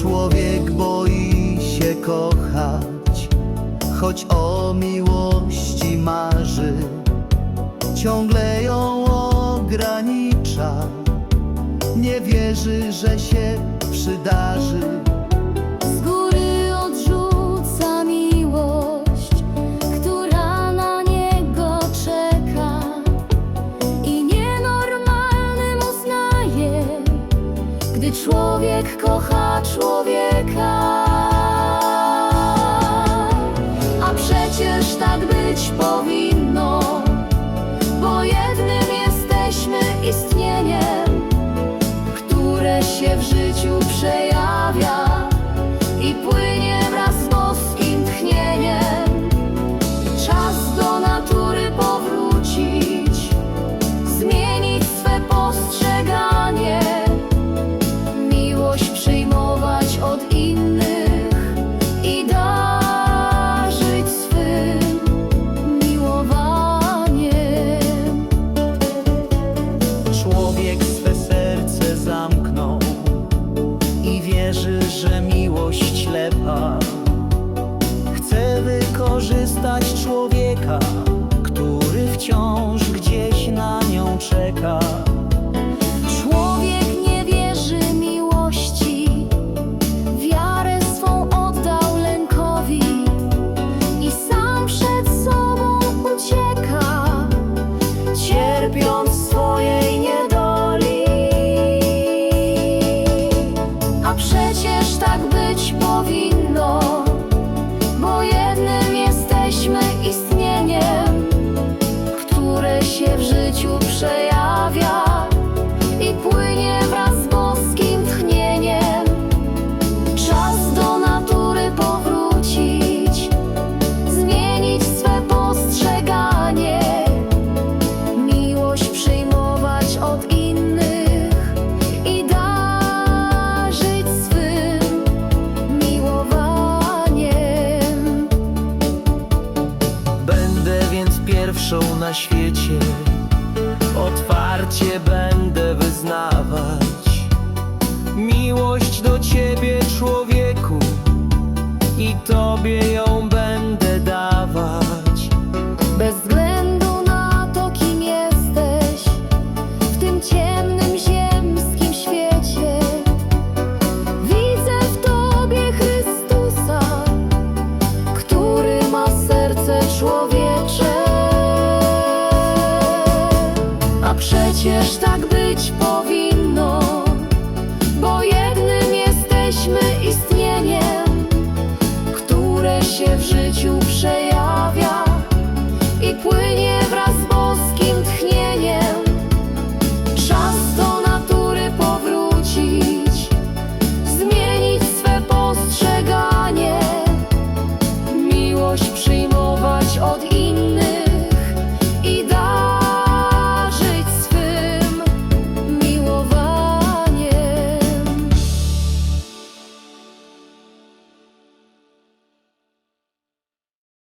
Człowiek boi się kochać, choć o miłości marzy, ciągle ją ogranicza, nie wierzy, że się przydarzy. Człowiek kocha człowieka. A przecież tak być powinno, bo jednym jesteśmy istnieniem, które się w życiu przejawia wierzy, że miłość ślepa. Chce wykorzystać człowieka, który wciąż od innych i darzyć swym miłowaniem. Będę więc pierwszą na świecie, otwarcie będę wyznawać miłość do ciebie, człowieku, i tobie ją. Przecież tak być powinno, bo jednym jesteśmy istnieniem, które się w życiu przejawia i płynie wraz z boskim tchnieniem. Czas do natury powrócić, zmienić swe postrzeganie, miłość przyjmować od innych.